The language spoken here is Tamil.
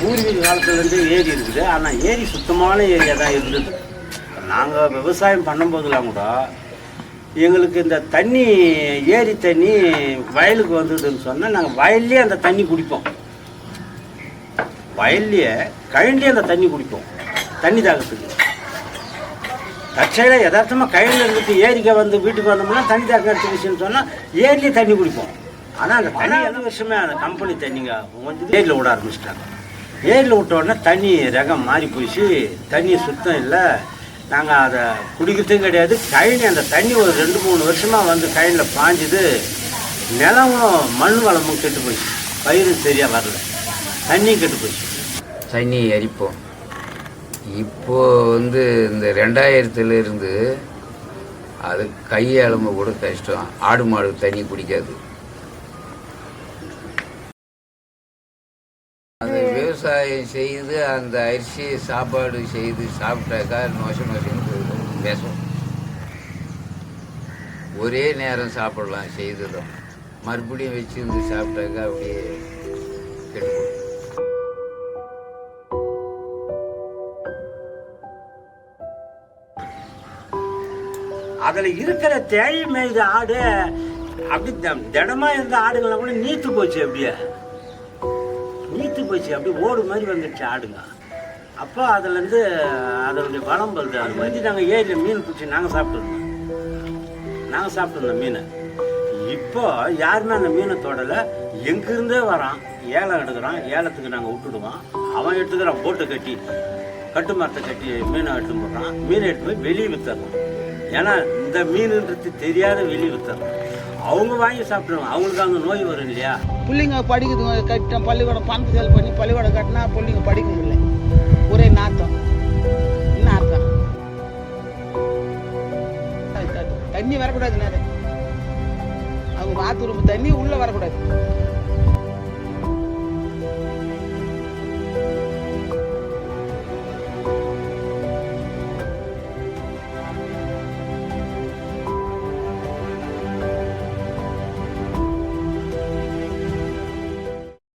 பூர்வீக காலத்துலேருந்து ஏரி இருக்குது. ஆனால் ஏரி சுத்தமான ஏரியா தான் இருந்தது. நாங்கள் விவசாயம் பண்ணும்போதெல்லாம் கூட எங்களுக்கு இந்த தண்ணி ஏரி தண்ணி வயலுக்கு வந்ததுன்னு சொன்னால் நாங்கள் வயல்லையே அந்த தண்ணி குடிப்போம். வயல்லையே கழண்டியே அந்த தண்ணி குடிப்போம். தண்ணி தாகத்துக்கு. தற்செயலாக யதார்த்தமாக கையில் இருந்துட்டு ஏரிக்க வந்து வீட்டுக்கு வந்தோம்னா தண்ணி தாக்கம் எடுத்துக்கிச்சுன்னு சொன்னால் ஏரிலேயே தண்ணி குடிப்போம். ஆனால் அந்த தண்ணி எந்த வருஷமே அந்த கம்பெனி தண்ணிங்க ஏரியில் விட ஆரம்பிச்சிட்டாங்க. ஏரியில் விட்ட உடனே தண்ணி ரகம் மாறி போயிடுச்சு. தண்ணி சுத்தம் இல்லை. நாங்கள் அதை குடிக்கிறதும் கிடையாது. கழனி அந்த தண்ணி ஒரு ரெண்டு மூணு வருஷமாக வந்து கழனியில் பாஞ்சுது. நிலமும் மண் வளமும் கெட்டு போயிடுச்சு. பயிரும் சரியாக வரல. தண்ணியும் கெட்டு போயிடுச்சு. தண்ணி எரிப்போம் இப்போது வந்து இந்த ரெண்டாயிரத்துலேருந்து அது கை கூட கஷ்டம். ஆடு மாடு தண்ணி குடிக்காது. விவசாயம் செய்து அந்த அரிசி சாப்பாடு செய்து சாப்பிட்டாக்கா நோச நொசன்னு போயிடும் விஷம் ஒரே நேரம் சாப்பிடலாம் செய்ததும் மறுபடியும் வச்சிருந்து சாப்பிட்டாக்கா அப்படியே கெட்டு அதில் இருக்கிற தேழி மேய்த ஆடு அப்படி த- இருந்த ஆடுகளை கூட நீத்து போச்சு அப்படியே. நீத்து போச்சு. அப்படியே ஓடு மாதிரி வந்துடுச்சு ஆடுங்க. அப்போ அதுலேருந்து அதனுடைய வளம் வருது அது மாதிரி நாங்கள் ஏரியில் மீன் பிடிச்சி நாங்கள் சாப்பிட்டுருந்தோம். நாங்கள் சாப்பிட்டுருந்தோம் மீனை. இப்போ யாருமே அந்த மீனை தொடலை. எங்கிருந்தே வரான். ஏலம் எடுக்கிறான். ஏலத்துக்கு நாங்கள் விட்டுடுவோம். அவன் எடுத்துக்கிறான் போட்டை கட்டி கட்டு மரத்தை கட்டி மீனை எடுத்து போடுறான். மீனை எடுத்து போய் வெளியே வித்துறான் ஏன்னா இந்த மீனுன்றது தெரியாத வெளியே வித்துறான் அவங்க வாங்கி சாப்பிடுவாங்க. அவங்களுக்கு அங்கே நோய் வரும் இல்லையா? பிள்ளைங்க படிக்கிறது கட்ட பள்ளிக்கூடம் பணத்தை செல் பண்ணி பள்ளிக்கூடம் கட்டினா பிள்ளைங்க படிக்க முடியல. ஒரே நாத்தம். என்ன அர்த்தம்? தண்ணி வரக்கூடாது நேரம் அவங்க பாத்ரூம் தண்ணி உள்ளே வரக்கூடாது.